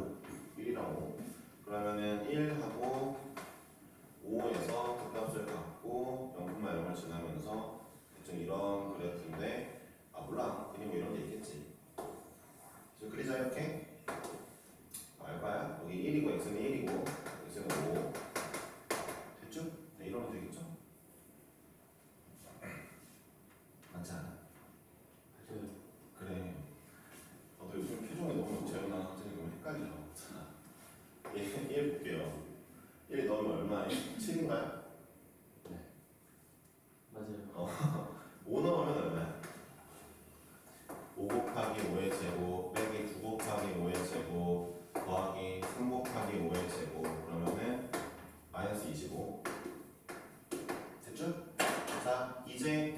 5 1이랑 5 그러면은 1하고 5에서 극값을 갖고 0,0을 지나면서 대충 이런 그래프인데 아 몰라. 그냥 뭐 이런 게 있겠지. 지금 그리자 이렇게. 알바야? 여기 1이고 x는 1이고 x는 5 됐죠? 네, 이러면 되겠죠? 맞지 않아? 맞아요. 그래 너도 요즘 표정이 너무 재현아 선생님 너무 헷갈려 자, 얘, 얘 볼게요 1 넣으면 얼마예요? 7인가요? 네. 맞아요. 어, 5 넣으면 얼마야? 5 곱하기 5의 제곱 빼기 9 곱하기 5의 제곱 더하기 3 곱하기 5의 제곱 그러면은 마이너스 25 됐죠? 자 이제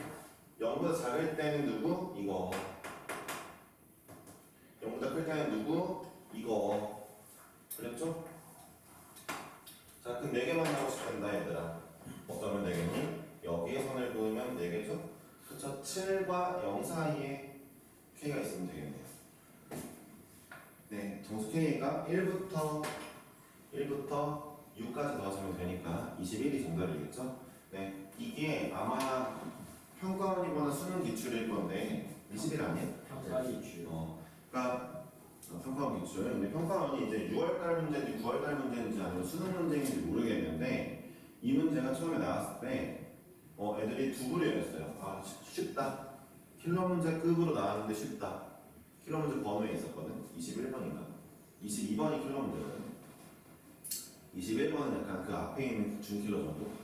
0보다 작을 때는 누구? 이거 0보다 클 때는 누구? 이거 그랬죠? 자 그럼 4개만 나오고 싶단다 얘들아 어쩌면 되겠니? 여기에 선을 그으면 4개죠? 그쵸? 7과 0 사이에 K가 있으면 되겠네요. 네, 정수 K가 1부터 1부터 6까지 더하시면 되니까 21이 정답이겠죠? 네, 이게 아마 평가원이거나 수능 기출일 건데 20일 아니야? 평가이 주. 어, 그러니까 어, 평가원 기출. 근데 평가원이 이제 6월달 문제인지 9월달 문제인지 아니면 수능 문제인지 모르겠는데 이 문제가 처음에 나왔을 때 어, 애들이 두 부류였어요. 아 쉽- 쉽다. 킬러 문제 급으로 나왔는데 쉽다. 킬러 문제 번호에 있었거든. 21번인가? 22번이 킬러 문제거든. 21번은 약간 그 앞에 있는 준킬러 정도.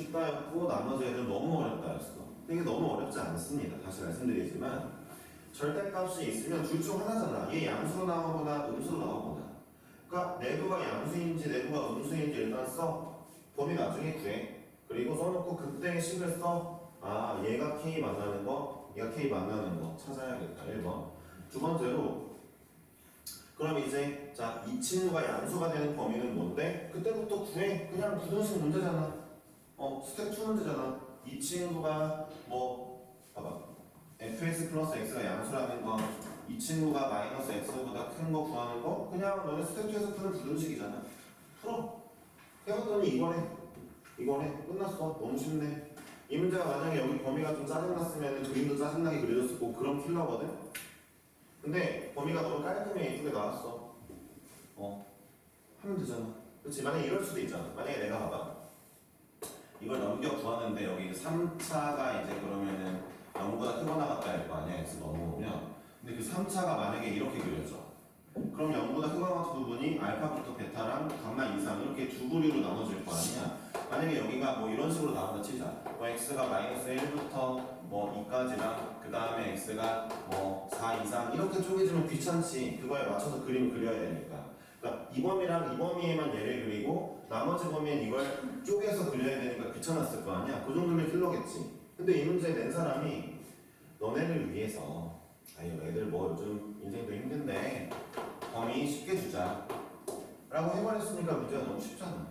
쉽다였고 나머지 애들 너무 어렵다였어. 근데 이게 너무 어렵지 않습니다. 다시 말씀드리지만 절대값이 있으면 둘 중 하나잖아. 얘 양수로 나오거나 음수로 나오거나. 그러니까 내부가 양수인지 내부가 음수인지 일단 써. 범위 나중에 구해. 그리고 써놓고 그때 식을 써. 아 얘가 K 만나는 거, 얘가 K 만나는 거 찾아야겠다. 1번. 두 번째로 그럼 이제 자 이 친구가 양수가 되는 범위는 뭔데? 그때부터 구해. 그냥 부등식 문제잖아. 어 스텝 2 문제잖아. 이 친구가 뭐 봐봐. fx 플러스 x가 양수라는 거, 이 친구가 마이너스 x보다 큰 거 구하는 거, 그냥 너네 스텝 2에서 푸는 부등식이잖아. 풀어. 해봤더니 이거네. 이거네. 끝났어. 너무 쉽네. 이 문제가 만약에 여기 범위가 좀 짜증났으면 그림도 짜증나게 그려졌을 거고 그런 킬러거든? 근데 범위가 너무 깔끔해 이쁘게 나왔어. 어. 하면 되잖아. 그렇지. 만약에 이럴 수도 있잖아. 만약에 내가 봐봐. 이걸 넘겨 구하는데 여기 3차가 이제 그러면은 0보다 크거나 같다 할 거 아니야? X 넘어오면. 근데 그 3차가 만약에 이렇게 그려져. 그럼 0보다 크거나 같은 부분이 알파부터 베타랑 감마 이상 이렇게 두 부류로 나눠질 거 아니야? 만약에 여기가 뭐 이런 식으로 나온다 치자. 뭐 x가 마이너스 1부터 뭐 2까지랑 그 다음에 x가 뭐 4 이상 이렇게 쪼개지면 귀찮지. 그거에 맞춰서 그림을 그려야 되니까 그러니까 이 범위랑 이 범위에만 얘를 그리고 나머지 범위엔 이걸 쪼개서 그려야 되니까 귀찮았을 거 아니야? 그 정도면 킬러겠지. 근데 이 문제 낸 사람이 너네를 위해서 아유 애들 뭐 요즘 인생도 힘든데 범위 쉽게 주자 라고 해버렸으니까 문제가 너무 쉽잖아.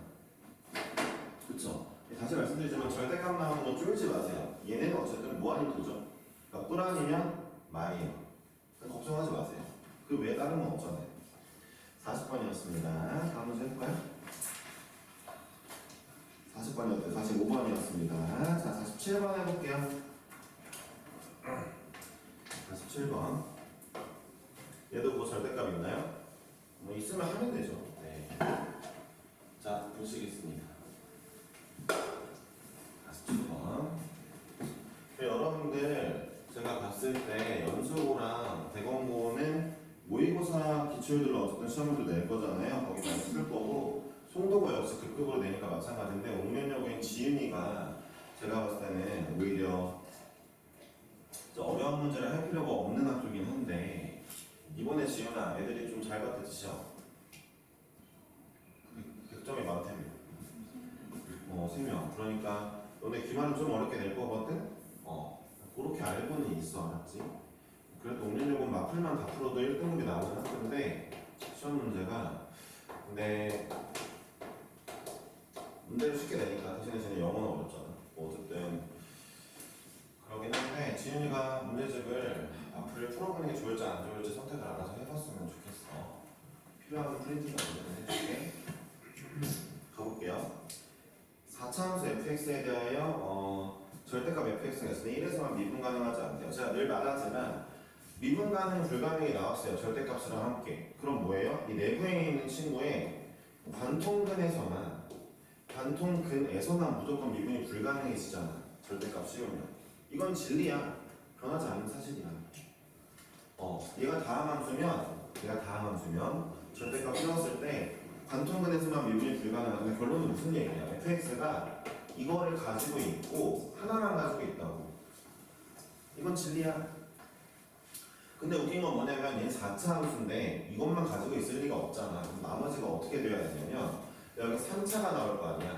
그쵸? 다시 말씀드리지만 절대값 나오는 거 쫄지 마세요. 얘네는 어쨌든 뭐 아닌 도죠. 그러니까 뿔 아니면 그러니까 걱정하지 마세요. 그 외에 다른 건 없잖아요 40번이었습니다 다음 문제 해볼까요? 40번이었대요 45번이었습니다 자 47번 해볼게요 47번 얘도 뭐 절대값 있나요? 뭐 있으면 하면 되죠 네. 자 보시겠습니다 47번 네, 여러분들 제가 봤을 때 연수고랑 대검고는 기출들로 어쨌든 시험을 낼 거잖아요 거기 많이 쓸 거고 송도고 역시 급급으로 내니까 마찬가지인데 옥면역인 지윤이가 제가 봤을 때는 오히려 좀 어려운 문제를 할 필요가 없는 학교긴 한데 이번에 지윤아 애들이 좀잘 시험 100점이 많다며 어, 어, 3명. 그러니까 너네 기말은 좀 어렵게 낼 거거든? 어, 그렇게 알고는 있어, 알았지? 그래도 옥년요금 마플만 다 풀어도 1등급이 나오긴 하는데 시험 문제가 근데 문제를 쉽게 내니까 대신에 쟤는 영어는 어렵잖아. 뭐 어쨌든 그러긴 한데 지윤이가 문제집을 마플을 풀어보는 게 좋을지 안 좋을지 선택을 알아서 해봤으면 좋겠어. 필요하면 프린팅을 언제든 해줄게. 가볼게요. 4차함수 fx에 대하여 어, 절대값 fx가 있으니 1에서만 미분 가능하지 않대요. 제가 늘 말하지만 미분 가능 불가능이 나왔어요. 절대값이랑 함께. 그럼 뭐예요? 이 내부에 있는 친구의 관통근에서만 관통근에서만 무조건 미분이 불가능해지잖아. 절대값 씌우면. 이건 진리야. 변하지 않는 사실이야. 어, 얘가 다함함수면 얘가 다함함수면 절대값 씌웠을 때 관통근에서만 미분이 불가능한데 결론은 무슨 얘기냐? fx가 이거를 가지고 있고 하나만 가지고 있다고. 이건 진리야. 근데 웃긴 건 뭐냐면 얘는 4차 함수인데 이것만 가지고 있을 리가 없잖아. 그럼 나머지가 어떻게 되어야 되냐면 여기 3차가 나올 거 아니야.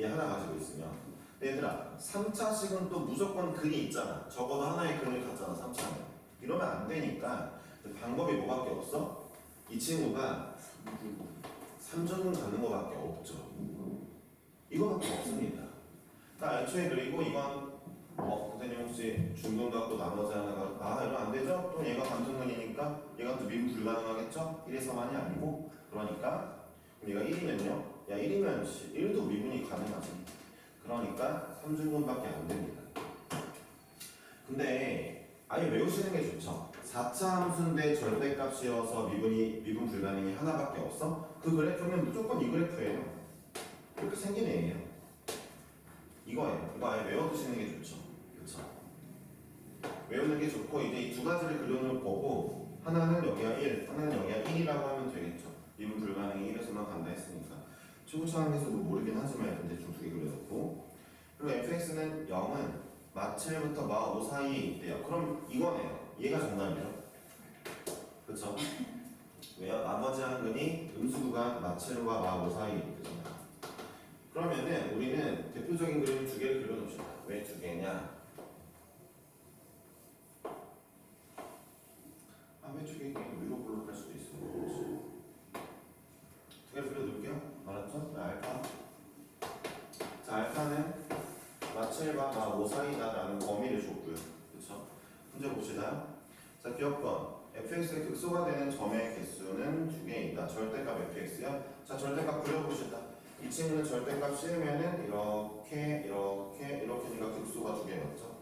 얘 하나 가지고 있으면. 얘들아 3차씩은 또 무조건 근이 있잖아. 적어도 하나의 근을 갖잖아 3차는. 이러면 안 되니까 방법이 뭐밖에 없어? 이 친구가 3점은 가는 거밖에 없죠. 이거밖에 없습니다. 나 애초에 그리고 이건 어, 선생님 혹시 중근 갖고 나머지 하나가 아 이러면 안 되죠? 또 얘가 관통근이니까 얘가 또 미분 불가능하겠죠? 1에서만이 아니고 그러니까 얘가 1이면요? 야 1이면 1도 미분이 가능하지 그러니까 3중근밖에 안 됩니다 근데 아예 외우시는 게 좋죠 4차 함수인데 절대값이어서 미분이 미분 불가능이 하나밖에 없어? 그 그래프는 무조건 이 그래프예요 이렇게 생긴 애예요 이거예요 이거 아예 외워두시는 게 좋죠 그렇죠. 외우는 게 좋고 이제 이 두 가지를 그려놓을 거고 하나는 여기가 1, 하나는 여기가 1이라고 하면 되겠죠. 미분 불가능이 1에서만 간다 했으니까 초고차원에서도 모르긴 하지만 일단 대충 두개 그려놓고 그리고 fx는 0은 마 7부터 마5 사이에 있대요. 그럼 이거네요. 얘가 정답이죠. 그렇죠? 왜요? 나머지 한 근이 음수구간 마 7과 마5 사이에 있거든요. 그러면은 우리는 대표적인 그림 두 개를 그려놓읍시다. 왜 두 개냐? 개가 위로 볼록할 수도. 그렇지. 두 개를 그려놓을게요. 알았죠? 자, 알파. 자, 알파는 마7과 마5 사이다라는 범위를 줬고요. 그렇죠? 문제 봅시다. 자, 기억권. fx의 극소가 되는 점의 개수는 두 개이다. 절대값 fx야. 자, 절대값 그려봅시다. 이 친구는 절대값 씌우면은 이렇게 이렇게 이렇게 니까 극소가 두 개였죠.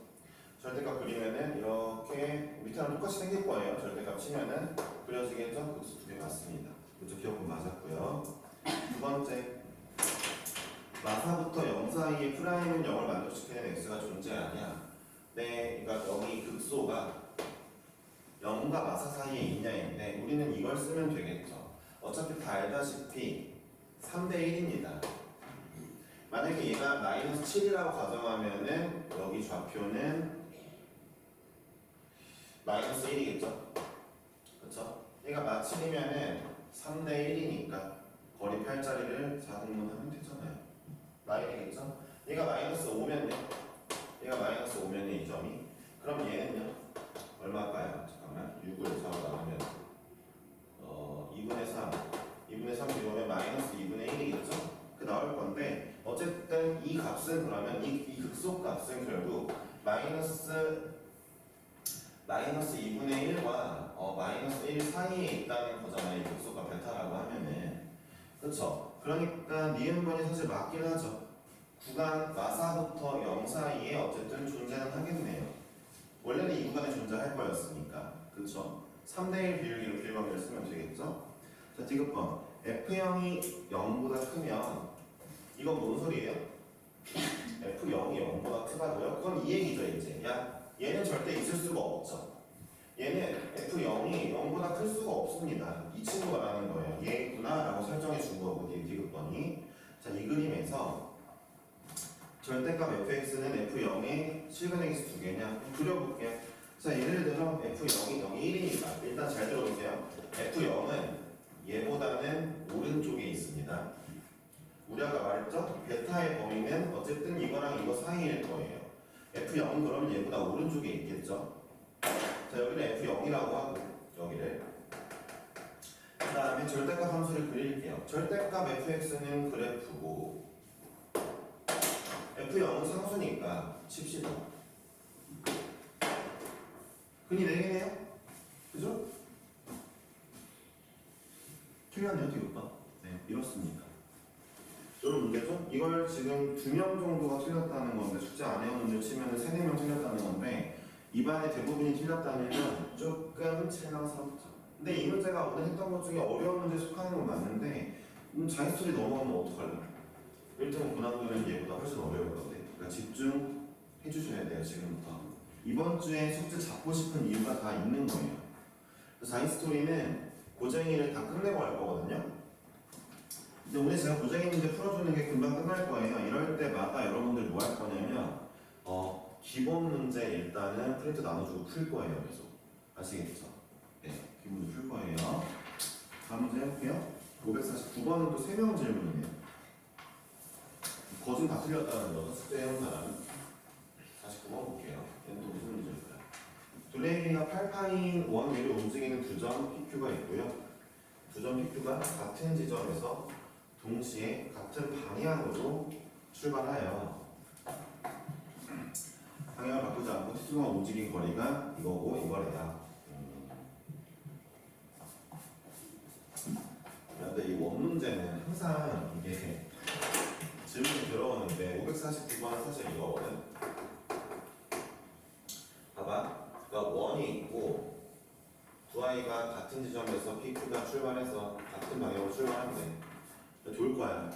절대값 그리면은 이렇게 밑에랑 똑같이 생길 거예요. 절대값 치면은 그려지겠죠? 극소 두개 맞습니다. 그죠? 기억은 맞았고요. 두 번째 마사부터 0 사이에 프라임은 0을 만족시키는 x가 존재하냐? 네, 그러니까 여기 극소가 0과 마사 사이에 있냐인데 우리는 이걸 쓰면 되겠죠. 어차피 다 알다시피 3대 1입니다. 만약에 얘가 마이너스 7이라고 가정하면은 여기 좌표는 마이너스 1이겠죠? 그렇죠? 얘가 마 7이면은 3대 1이니까 거리 8짜리를 4등분하면 되잖아요. 마이너겠죠? 얘가 마이너스 5면요. 얘가 마이너스 5면이 이 점이. 그럼 얘는요? 얼마일까요? 잠깐만. 6을 4로 나누면 어 2분의 3. 2분의 3 이거면 마이너스 2분의 1이겠죠? 그 나올 건데 어쨌든 이 값은 그러면 이, 이 극소 값은 결국 마이너스 마이너스 2분의 1과 어, 마이너스 1 사이에 있다는 거잖아요. 이 극소가 베타라고 하면은 그렇죠? 그러니까 니은번이 사실 맞긴 하죠. 구간 마사부터 0 사이에 어쨌든 존재는 하겠네요. 원래는 이 구간에 존재할 거였으니까 그렇죠? 3대1 비율기로 비율관계를 쓰면 되겠죠? 자, 디귿번 F0이 0보다 크면 이건 뭔 소리예요? F0이 0보다 크다고요? 그건 이 얘기죠 이제 야 얘는 절대 있을 수가 없죠 얘는 F0이 0보다 클 수가 없습니다. 이 친구가 라는 거예요. 얘구나 라고 설정해 준 거고 이 디귿번이. 자 이 그림에서 절대값 fx는 f0의 실근 x 두 개냐? 그려볼게요. 자 예를 들어 f0이 0이 1이니까 일단 잘 들어보세요. F0은 얘보다는 오른쪽에 있습니다. 우리 아까 말했죠? 베타의 얘보다 오른쪽에 있겠죠. 자 여기를 F0이라고 하고 여기를 그 다음에 절대값 함수를 그릴게요. 절대값 fx는 그래프고 f0은 상수니까 칩시다. 근이 4개네요? 그죠? 틀렸네요, 뒤오빠. 네, 이렇습니다. 이런 문제죠? 이걸 지금 두 명 정도가 틀렸다는 건데 숙제 안 해온 문제 치면 세, 네 명 틀렸다는 건데 입안에 대부분이 틀렸다면 조금 실망스럽죠. 근데 이 문제가 오늘 했던 것 중에 어려운 문제에 속하는 건 맞는데 음, 자기 스토리 넘어가면 어떡할래? 1등 고난도는 얘보다 훨씬 어려울 건데 그러니까 집중해 주셔야 돼요 지금부터 이번 주에 숙제 잡고 싶은 이유가 다 있는 거예요 그래서 자기 스토리는 고쟁이를 다 끝내고 갈 거거든요 근데 오늘 제가 고쟁이 문제 풀어주는 게 금방 끝날 거예요 이럴 때마다 여러분들 뭐 할 거냐면 어, 기본 문제 일단은 프린트 나눠주고 풀 거예요 계속 아시겠죠? 네 기본 문제 풀 거예요 다음 문제 해볼게요 549번은 또 3명 질문이네요 거진 다 틀렸다는 거죠. 숙제 해온 사람. 49번 볼게요. 얘는 또 무슨 문제일까요? 둘레길이가 8파인 원 위로 움직이는 두 점 PQ가 있고요. 두 점 PQ가 같은 지점에서 동시에 같은 방향으로 출발하여 방향을 바꾸지 않고 동안 움직인 거리가 이거고 이거래요. 음. 근데 이 원 문제는 항상 이게 질문이 들어오는데 549번은 사실 이거거든. 봐봐. 그러니까 원이 있고 두 아이가 같은 지점에서 PQ가 출발해서 같은 방향으로 출발하는데 돌 거야.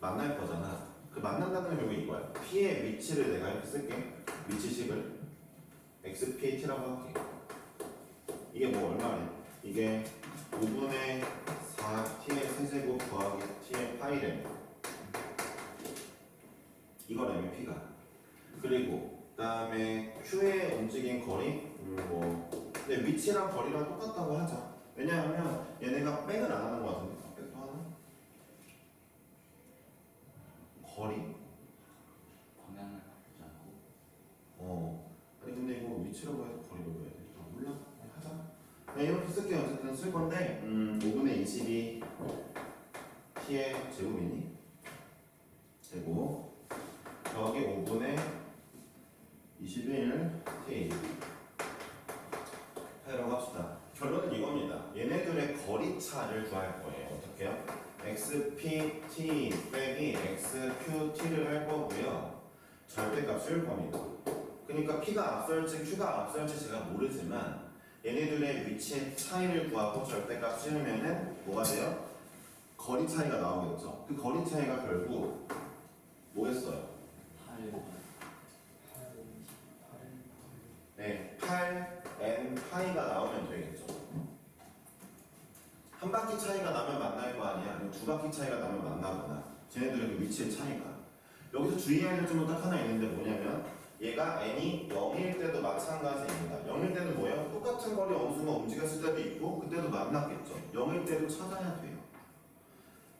만날 거잖아. 그 만난다는 경우 이거야. P의 위치를 내가 이렇게 쓸게. 위치식을 XPT라고 할게. 이게 뭐 얼마래? 이게 5분의 4T의 세제곱 더하기 T의 파이래. 이거라면 P가 그리고 그다음에 Q의 움직인 거리 음, 뭐 근데 위치랑 거리랑 똑같다고 하자 왜냐하면 얘네가 백을 안 하는 거 같은데 아, 백도 하나? 거리? 방향을 바꾸지 않고 어 아니 근데 이거 위치라고 해서 거리로 해야 돼? 아, 몰라 그냥 하자 네, 이렇게 쓸게요 어쨌든 쓸 건데 음, 5분의 22 T의 제곱이니? 제곱 더하기 5분의 21 T 해라고 합시다. 결론은 이겁니다. 얘네들의 거리 차를 구할 거예요. 어떻게요? XPT 빼기 XQT를 할 거고요. 절대값 쓸 겁니다. 그러니까 P가 앞설지 Q가 앞설지 제가 모르지만 얘네들의 위치의 차이를 구하고 절대값 씌우면은 뭐가 돼요? 거리 차이가 나오겠죠. 그 거리 차이가 결국 뭐겠어요? 8 네, 8 n 파이가 나오면 되겠죠. 한 바퀴 차이가 나면 만날 거 아니야? 아니면 두 바퀴 차이가 나면 만나거나 쟤네들의 그 위치의 차이가 여기서 주의해야 될 점은 딱 하나 있는데 뭐냐면 얘가 n이 0일 때도 마찬가지입니다. 0일 때는 뭐예요? 똑같은 거리 어느 순간 움직였을 때도 있고 그때도 만났겠죠. 0일 때도 찾아야 돼요.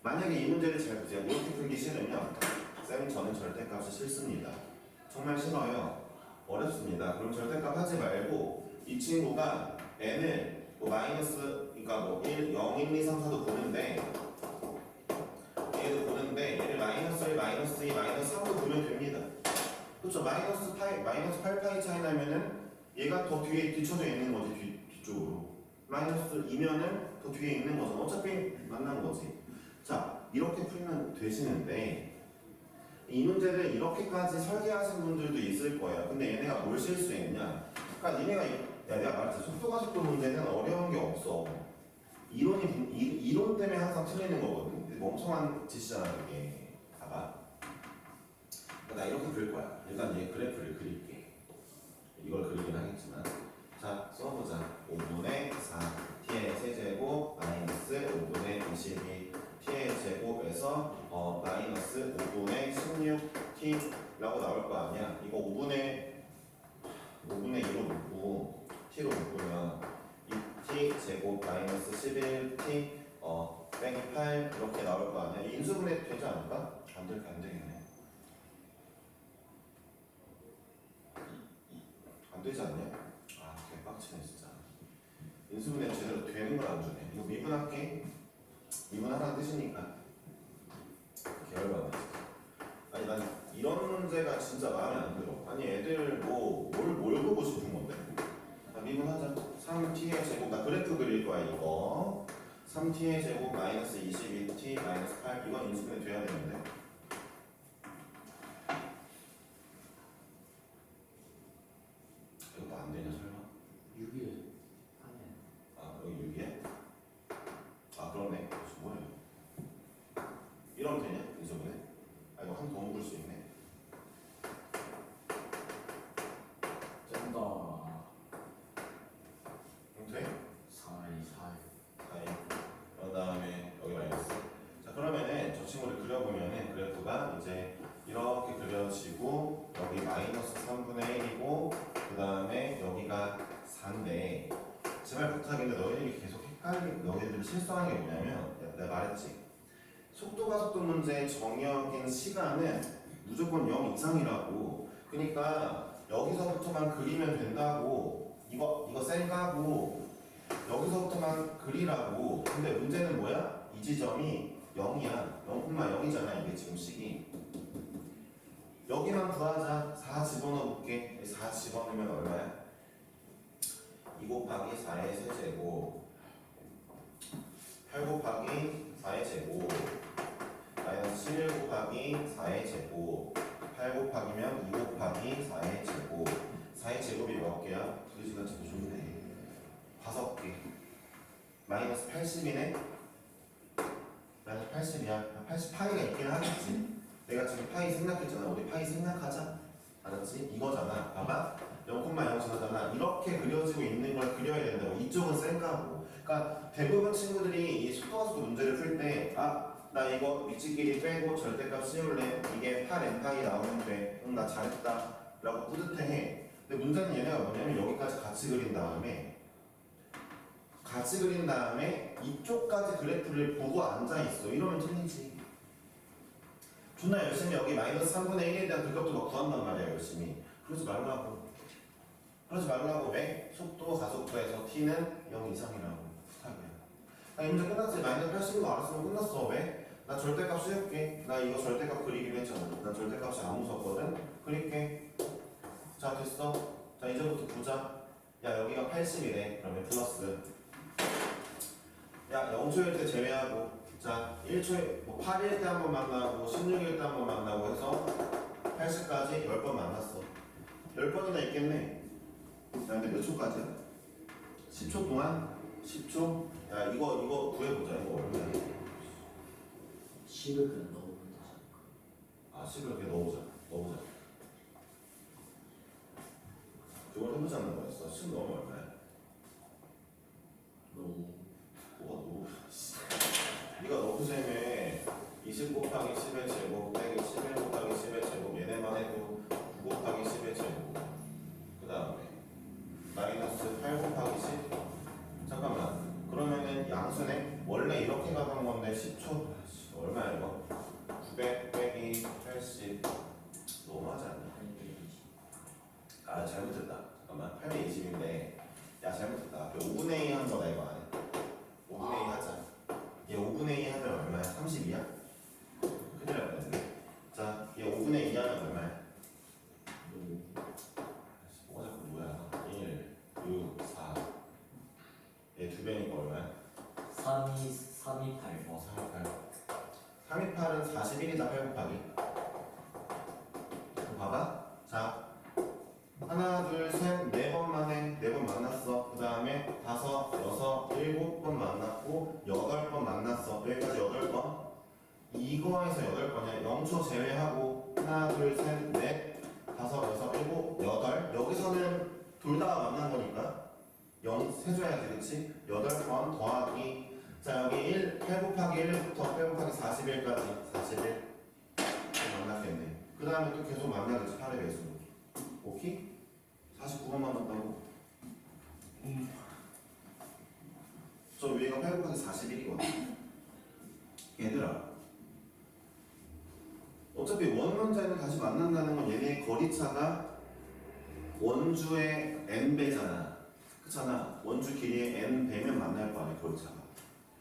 만약에 이 문제를 잘 보세요. 이렇게 풀기 싫으면 쌤 저는 절대값이 싫습니다. 정말 싫어요. 어렵습니다. 그럼 절대값 하지 말고 이 친구가 n을 뭐 마이너스 그러니까 뭐 1, 0, 1, 2, 3, 4도 보는데 얘도 보는데 얘를 마이너스 1, 마이너스 2, 마이너스 3도 보면 됩니다. 그렇죠. 마이너스 파이, 마이너스 8파이 차이 나면은 얘가 더 뒤에 뒤쳐져 있는 거지 뒤, 뒤쪽으로. 마이너스 2면은 더 뒤에 있는 거죠. 어차피 만난 거지. 자 이렇게 풀면 되시는데 이 문제를 이렇게까지 설계하신 분들도 있을 거예요. 근데 얘네가 뭘 실수했냐? 그러니까 얘네가 이- 야, 내가 말했지 속도가 속도 문제는 어려운 게 없어. 이론이 분- 이, 이론 때문에 항상 틀리는 거거든. 멍청한 짓이잖아 이게. 그러니까 나 이렇게 그릴 거야. 일단 얘 그래프를 그릴게. 이걸 그리긴 하겠지만. 자 써보자. 5분의 4 t의 세제곱 마이너스 5분의 22 t의 제곱에서 어, 마이너스 5분의 16t라고 나올 거 아니야. 이거 5분의 5분의 2로 묶고 t로 묶으면 2t 제곱 마이너스 11t 어 빼기 8 이렇게 나올 거 아니야. 이 인수분해 되지 않을까? 안 될, 안 되겠네. 안 되지 않냐? 아 개빡치네 진짜. 인수분해 제대로 되는 걸 안 주네. 이거 미분할게. 미분하라는 뜻이니까. 개열받네 아니 난 이런 문제가 진짜 마음에 안 들어. 아니 애들 뭐 뭘 뭘 보고 싶은 건데? 자 미분하자. 3t의 제곱. 나 그래프 그릴 거야 이거. 3t의 제곱 마이너스 22t 마이너스 8 이건 인수분해 돼야 되는데 이것도 안 되냐 설마 6일 하면 아 여기 6이야? 아 그러네 그래서 뭐예요? 이러면 되냐? 인수분해? 아 이거 한 번 더 묶을 수 있네 짠다 그럼 돼? 4일 4일 아이 그런 다음에 여기 마이너스 자 그러면은 저 친구를 그려보면은 그래프가 이제 이렇게 그려지고 여기 마이너스 3분의 1이고 그 다음에 여기가 4인데 제발 부탁인데 너희들이 계속 헷갈리 너희들이 실수하는 게 뭐냐면 내가- 내가 말했지 속도 문제의 정의역인 시간은 무조건 0 이상이라고. 그러니까 여기서부터만 그리면 된다고. 이거 이거 쌩까고 여기서부터만 그리라고. 근데 문제는 뭐야? 이 지점이 0이야. 0,0이잖아 이게 지금 식이. 여기만 구하자. 4 집어넣어 볼게. 4 집어넣으면 얼마야? 2 곱하기 4의 세제곱. 8 곱하기 4의 제곱 마이너스 11 곱하기 4의 제곱 8 곱하기면 2 곱하기 4의 제곱. 4의 제곱이 몇 개야? 두 개가 제곱 좋네 다섯 개. 마이너스 80이네? 마이너스 80이야? 80 파이가 있긴 하겠지. 내가 지금 파이 생략했잖아. 우리 파이 생략하자. 알았지? 이거잖아. 봐봐. 0,0 지나잖아. 이렇게 그려지고 있는 걸 그려야 된다고. 이쪽은 쌩까고. 그러니까 대부분 친구들이 이 속도가 속도 문제를 풀때아 나 이거 위치끼리 빼고 절대값 씌울래 이게 8n파이 나오면 돼응 나 잘했다 라고 뿌듯해해 근데 문제는 얘네가 뭐냐면 여기까지 같이 그린 다음에 같이 그린 다음에 이쪽까지 그래프를 보고 앉아 있어. 이러면 틀리지. 존나 열심히 여기 마이너스 3분의 1에 대한 극값도 막 구한단 말이야 열심히. 그러지 말라고. 그러지 말라고 왜? 속도 가속도에서 t는 0 이상이라고. 나이 문제 끝났지. 마이너스 80도 알았으면 끝났어. 왜? 나 절대값 씌울게. 나 이거 절대값 그리기로 했잖아. 나 절대값이 안 무섭거든. 그릴게. 자 됐어. 자 이제부터 보자. 야 여기가 80이래. 그러면 플러스. 야 0초일 때 제외하고 자 1초에 뭐 8일 때 한 번 만나고 16일 때 한 번 만나고 해서 80까지 10번 만났어 10번이나 있겠네 야 근데 몇 초까지야? 10초 동안? 10초? 야 이거 이거 구해보자 이거 얼마야 10을 그냥 넣으면 않을까 아 10을 이렇게 넣어보자. 넣어보자. 그걸 해보자는 거였어? 10 넣으면 얼마야? 너무 뭐가 너무 네가 너무 셈에 20 곱하기 10의 제곱 빼기 11 곱하기 10의 제곱 얘네만 해도 9 곱하기 10의 제곱 그 다음에 마이너스 8 곱하기 10 잠깐만 그러면은 양수네 원래 이렇게 가는 건데 10초 아이씨, 얼마야 이거 900 빼기 80 너무하지 않냐 820 아 잘못했다 잠깐만 820인데 야 잘못했다 앞에 5분의 2 한 거다 이거 안에 5분의 2 하자 얘 5분의 2 하면 얼마야? 30이야? 큰일 날 뻔했네 자얘 5분의 2 하면 얼마야? 너무 아이씨, 뭐가 자꾸 뭐야 1 6 4얘 두 배니까 얼마야? 3 2 3 2 8 어 328 328은 41이다 8 곱하기 봐봐. 자 하나 둘 셋 네 번 만에 네 번 만났어. 그 다음에 다섯 여섯 일곱 번 만났고 여덟 번 만났어. 여기까지 여덟 번. 이거에서 여덟 번이야. 0초 제외하고 하나 둘 셋 넷 다섯 여섯 일곱 여덟. 여기서는 둘 다 만난 거니까 0 세줘야지 그치? 여덟 번 더하기. 자 여기 1 8 곱하기 1부터 8 곱하기 41까지. 41 다음에 또 계속 만나겠지 8의 배수로 오케이? 49번 만났다고 저 위에가 8 곱하기 41이거든 얘들아 어차피 원 문제는 다시 만난다는 건 얘네의 거리차가 원주의 n 배잖아. 그렇잖아. 원주 길이의 n 배면 만날 거 아니야 거리차가.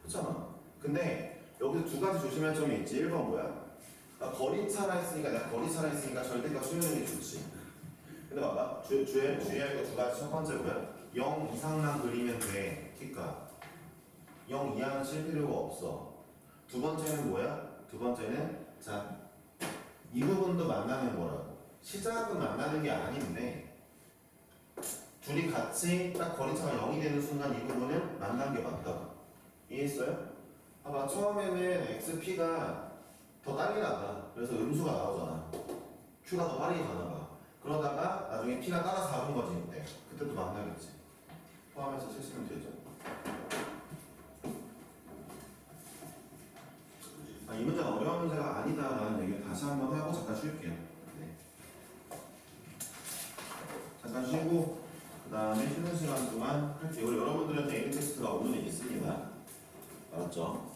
그렇잖아. 근데 여기서 두 가지 조심할 점이 있지. 1번 뭐야? 아, 거리차라 했으니까 내가 거리차라 했으니까 절대값 수용하는 게 좋지. 근데 봐봐. 주, 주에, 주의할 거 두 가지 첫 번째 뭐야? 0 이상만 그리면 돼. 키가. 0 이하는 칠 필요가 없어. 두 번째는 뭐야? 두 번째는 자, 이 부분도 만나는 거라고. 시작은 만나는 게 아닌데 둘이 같이 딱 거리차가 0이 되는 순간 이 부분은 만난 게 맞다. 이해했어요? 봐봐 처음에는 XP가 더 빨리 나가. 그래서 음수가 나오잖아. Q가 더 빨리 가나 봐. 그러다가 나중에 P가 따라 잡은 거지 이때. 그때도 만나겠지. 포함해서 쓰시면 되죠. 아, 이 문제가 어려운 문제가 아니다라는 얘기를 다시 한번 하고 잠깐 쉴게요. 네. 잠깐 쉬고 그 다음에 쉬는 시간 동안 할게요. 여러분들한테 에이 테스트가 오늘은 있습니다. 알았죠?